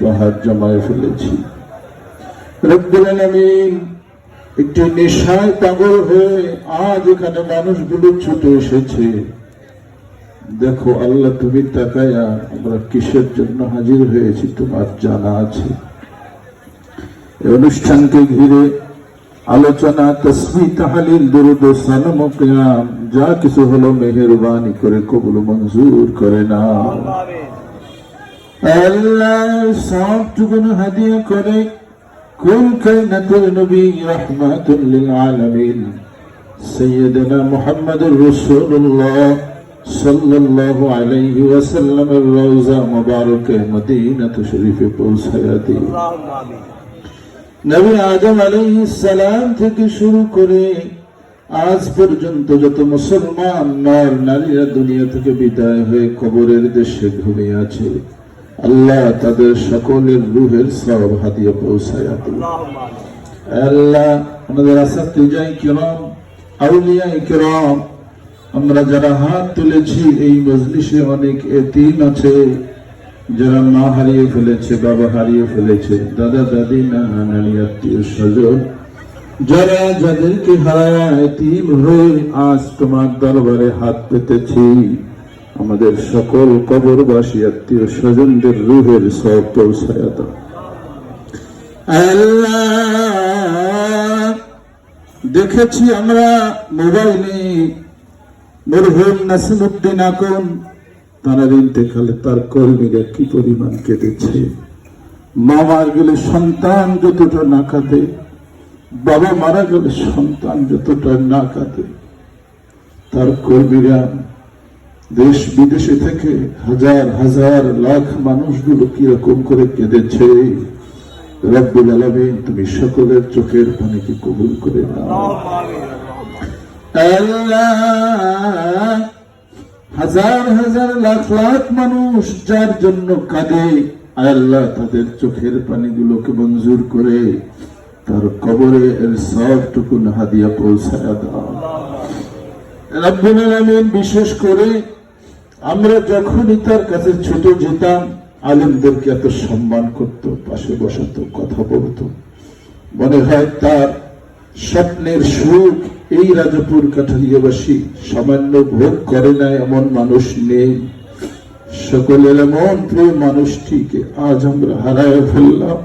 পাহাড় জমায়ে ফেলেছি। একটি নেশায় পাগল হয়ে আজ এখানে মানুষগুলো ছুটে এসেছে। দেখো আল্লাহ, তুমি তাকায়া আমরা কিসের জন্য হাজির হয়েছি তোমার জানা আছে। অনুষ্ঠানকে ঘিরে আলোচনা তসমি তাহালিল, দুরুদ সালাম যা কিছু হলো মেহেরবানি করে কবুল মঞ্জুর করে না আল্লাহ সব টুকুন হাদিয়া করে কুল কায়নাতুল নবী রাহমাতুল লিল আলামিন سيدنا محمد رسول الله صلى الله عليه وسلم الروزة مباركة مدينة شريف পৌঁছায়াতে নবী আদম আলাইহিস সালাম থেকে শুরু করে আজ পর্যন্ত যত মুসলমান নর নারীরা দুনিয়া থেকে বিদায় হয়ে কবরের দেশে ঘুমিয়ে আছে আল্লাহ তাদের সকলের রুহের সব হাতিয়ে পৌঁছায় আল্লাহ আমাদের আসাতিজাই কিরাম আউলিয়া কিরাম আমরা যারা হাত তুলেছি এই মজলিসে অনেক এতিম আছে যারা মা হারিয়ে ফেলেছে বাবা হারিয়ে ফেলেছে দাদা দাদি নানা নানি আত্মীয় স্বজন যারা যাদেরকে হারায় এতিম হয়ে আজ তোমার দরবারে হাত পেতেছি। আমাদের সকল কবরবাসী, আত্মীয় স্বজনদের রুহের সব পৌঁছায় দেখেছি আমরা মোবাইলে মরহুম নাসিমুদ্দিন আকন তার ইন্তেকালে তার কর্মীরা কি পরিমাণ কেঁদেছে? মা মার গেলে সন্তান যতটা না কাঁদে, বাবা মারা গেলে সন্তান যতটা না কাঁদে, তার কর্মীরা দেশ বিদেশে থেকে হাজার হাজার লাখ মানুষগুলো কীরকম করে কেঁদেছে? রব্বুল আলমিন তুমি সকলের চোখের পানিকে কবুল করে হাজার হাজার লাখ লাখ মানুষ যার জন্য কাঁদে, আল্লাহ তাদের চোখের পানিগুলোকে মঞ্জুর করে, তার কবরে এর সবটুকু হাদিয়া পৌঁছায় দাও। রব্বুল আলামিন বিশেষ করে আমরা যখনই তার কাছে ছুটে যেতাম, আলেমদেরকে এত সম্মান করত, পাশে বসাতো, কথা বলতো। মনে হয় তার স্বপ্নের সুখ এই রাজাপুর কাঠালিয়াবাসী সামান্য ভোগ করে না, এমন মানুষ নেই। সকলের এমন প্রিয় মানুষটিকে আজ আমরা হারায় ফেললাম।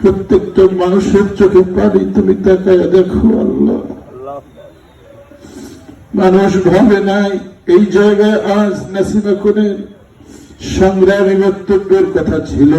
প্রত্যেকটা মানুষের চোখে পানি, তুমি তাকায় দেখো, আল্লাহ। মানুষ ভাবে নাই এই জায়গায় আজ নাসিমা খুনের সংগ্রামী বক্তব্যের কথা ছিল।